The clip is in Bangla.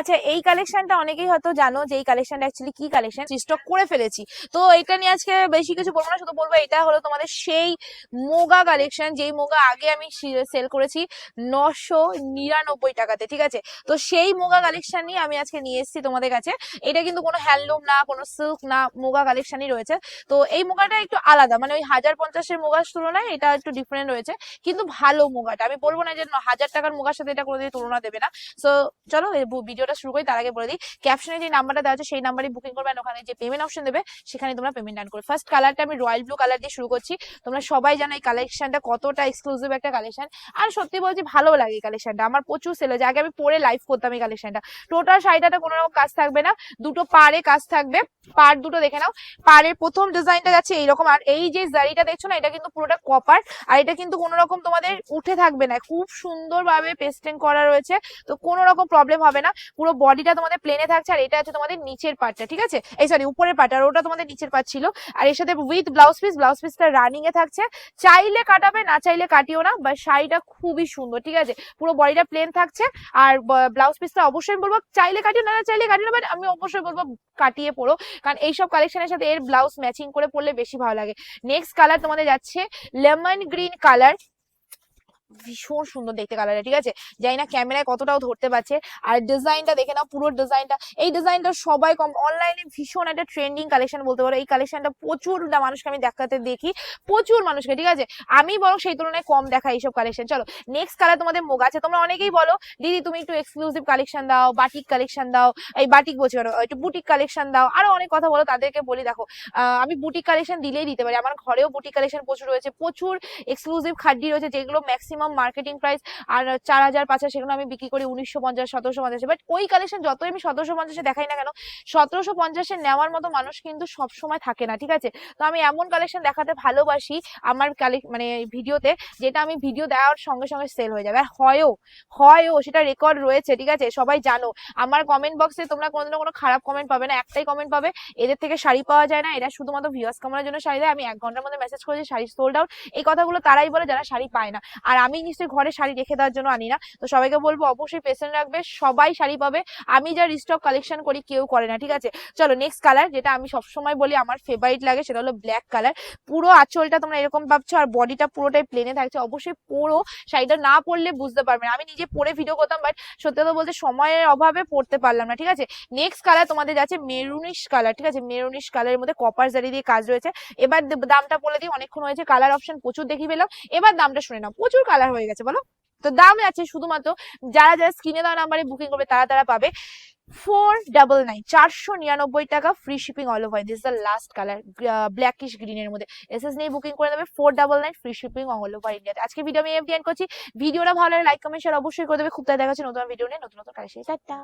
আচ্ছা এই কালেকশনটা অনেকেই হয়তো জানো যে এই কালেকশনটা অ্যাকচুয়ালি কি কালেকশন স্টক করে ফেলেছি। তো এটা নিয়ে আজকে বেশি কিছু বলব না, শুধু বলব এটা হলো তোমাদের সেই মোগা কালেকশন যেই মোগা আগে আমি সেল করেছি নশো নিরানব্বই টাকাতে, ঠিক আছে? তো সেই মোগা কালেকশন নিয়ে আমি আজকে নিয়ে এসেছি তোমাদের কাছে। এটা কিন্তু কোনো হ্যান্ডলুম না, কোনো সিল্ক না, মোগা কালেকশনই রয়েছে। তো এই মোগাটা একটু আলাদা মানে ওই হাজার পঞ্চাশের মোগার তুলনায় এটা একটু ডিফারেন্ট রয়েছে, কিন্তু ভালো মোগাটা। আমি বলব না যে হাজার টাকার মোগার সাথে এটা কোনোদিন তুলনা দেবে না। সো চলো বু- ভিডিওটা শুরু করি, তার আগে বলে দিই ক্যাপশনে যে নাম্বারটা দেওয়া আছে, সেই নাম্বারে বুকিং করবে and ওখানে যে পেমেন্ট অপশন দেবে, সেখানে তোমরা পেমেন্ট ডান করবে ফার্স্ট কালারটা আমি রয়্যাল ব্লু কালার দিয়ে শুরু করছি। তোমরা সবাই জানো এই কালেকশনটা কতটা এক্সক্লুসিভ একটা কালেকশন আর সত্যি বলছি, ভালো লাগে এই কালেকশনটা আমার প্রচুর সেল হয়েছে। আগে আমি পরে লাইভ করতাম এই কালেকশনটা টোটাল শাড়িটাতে কোনো রকম কাজ থাকবে না। দুটো পাড়ে কাজ থাকবে। পার দুটো দেখে নাও। পাড়ের প্রথম ডিজাইনটা যাচ্ছে এইরকম। আর এই যে জারিটা দেখছ না, এটা কিন্তু পুরোটা কপার আর এটা কিন্তু কোনো রকম তোমাদের উঠে থাকবে না। খুব সুন্দরভাবে পেস্টিং করা রয়েছে। তো কোনো রকম প্রবলেম হবে না। পুরো বডিটা তোমাদের প্লেনে থাকছে আর এটা হচ্ছে তোমাদের নিচের পার্টটা ঠিক আছে? এই সরি উপরের পার্ট আর ওটা তোমাদের নিচের পার্ট ছিল। আর এর সাথে উইথ ব্লাউজ পিস ব্লাউজ পিসটা রানিং এ থাকছে। চাইলে কাটাবে, না চাইলে কাটিও না বা শাড়িটা খুবই সুন্দর, ঠিক আছে? পুরো বডিটা প্লেন থাকছে। আর ব্লাউজ পিসটা অবশ্যই বলব, চাইলে কাটিও, না চাইলে কাটিও না বাট আমি অবশ্যই বলব কাটিয়ে পড়ো। কারণ এইসব কালেকশনের সাথে এর ব্লাউজ ম্যাচিং করে পরলে বেশি ভালো লাগে। নেক্সট কালার তোমাদের যাচ্ছে লেমন গ্রিন কালার ভীষণ সুন্দর দেখতে কালারটা ঠিক আছে? জানি না ক্যামেরায় কতটাও ধরতে পারছে। আর ডিজাইনটা দেখে নাও, পুরো ডিজাইনটা এই ডিজাইনটা সবাই কম অনলাইনে ভীষণ একটা ট্রেন্ডিং কালেকশন বলতে পারো। এই কালেকশনটা প্রচুর মানুষকে আমি দেখাতে দেখি। প্রচুর মানুষকে, ঠিক আছে? আমি বরং সেই তুলনায় কম দেখা এইসব কালেকশন চলো নেক্সট কালার তোমাদের মোগ আছে। তোমরা অনেকেই বলো, দিদি, তুমি একটু এক্সক্লুসিভ কালেকশন দাও বাটিক কালেকশন দাও। এই বাটিক বলছি একটু বুটিক কালেকশন দাও। আরও অনেক কথা বলো, তাদেরকে বলি, দেখো আমি বুটিক কালেকশন দিলেই দিতে পারি। আমার ঘরেও বুটিক কালেকশন প্রচুর রয়েছে। প্রচুর এক্সক্লুসিভ খাড্ডি রয়েছে, যেগুলো ম্যাক্সিমাম মার্কেটিং প্রাইস আর চার হাজার, পাঁচ হাজার সেগুলো আমি বিক্রি করি উনিশশো পঞ্চাশ, সতেরোশো পঞ্চাশে। বাট ওই কালেকশন যতই আমি সতেরোশো পঞ্চাশে দেখাই না কেন, সতেরোশো পঞ্চাশে নেওয়ার মতো মানুষ কিন্তু সবসময় থাকে না, ঠিক আছে? তো আমি এমন কালেকশন দেখাতে ভালোবাসি আমার মানে ভিডিওতে, যেটা আমি ভিডিও দেওয়ার সঙ্গে সঙ্গে সেল হয়ে যাবে। আর হয়ও হয়ও সেটা রেকর্ড রয়েছে, ঠিক আছে? সবাই জানো। আমার কমেন্ট বক্সে তোমরা কোনোদিনও কোনো খারাপ কমেন্ট পাবে না, একটাই কমেন্ট পাবে, এদের থেকে শাড়ি পাওয়া যায় না, এরা শুধুমাত্র ভিউয়ার্স কামানোর জন্য শাড়ি দেয়। আমি এক ঘণ্টার মধ্যে মেসেজ করেছি, শাড়ি সোল্ড আউট এই কথাগুলো তারাই বলে যারা শাড়ি পায় না। আর আমি নিশ্চয়ই ঘরে শাড়ি রেখে দেওয়ার জন্য আনি না। তো সবাইকে বলব, অবশ্যই পেশেন্ট রাখবে, সবাই শাড়ি পাবে। আমি যা রিস্টক কালেকশন করি, কেউ করে না, ঠিক আছে? চলো নেক্সট কালার যেটা আমি সবসময় বলি, আমার ফেভারিট লাগে, সেটা হলো ব্ল্যাক কালার পুরো আঁচলটা তোমরা এরকম ভাবছ, আর বডিটা পুরোটাই প্লেনে থাকছে। অবশ্যই পুরো, শাড়িটা না পরলে বুঝতে পারবে আমি নিজে পরে ভিডিও করতাম বাট সত্যি কথা বলতে সময়ের অভাবে পড়তে পারলাম না, ঠিক আছে? নেক্সট কালার তোমাদের যাচ্ছে মেরুনিশ কালার ঠিক আছে? মেরুনিশ কালারের মধ্যে কপার জারি দিয়ে কাজ রয়েছে। এবার দামটা বলে দিই, অনেকক্ষণ হয়েছে কালার অপশন প্রচুর দেখি পেলাম। এবার দামটা শুনে নাও। প্রচুর কালার হয়ে গেছে, বলো? তো দাম আছে শুধুমাত্র, যারা যারা স্ক্রিনে দেওয়া নাম্বারে বুকিং করবে, তারা তারা পাবে ফোর ডাবল নাইন চারশো নিরানব্বই টাকা free shipping all over this the last colour blackish গ্রিনের মধ্যে। এস এস নিয়ে বুকিং করে দেবে four double nine free shipping all over ইন্ডিয়াতে আজকে ভিডিও আমি এফডিএন করছি। ভিডিওটা ভালো লাগে লাইক কমেন্ট শেয়ার অবশ্যই করে দেবে। খুব তাই দেখা যাচ্ছে নতুন ভিডিও নিয়ে, নতুন নতুন কালেকশন টাটা।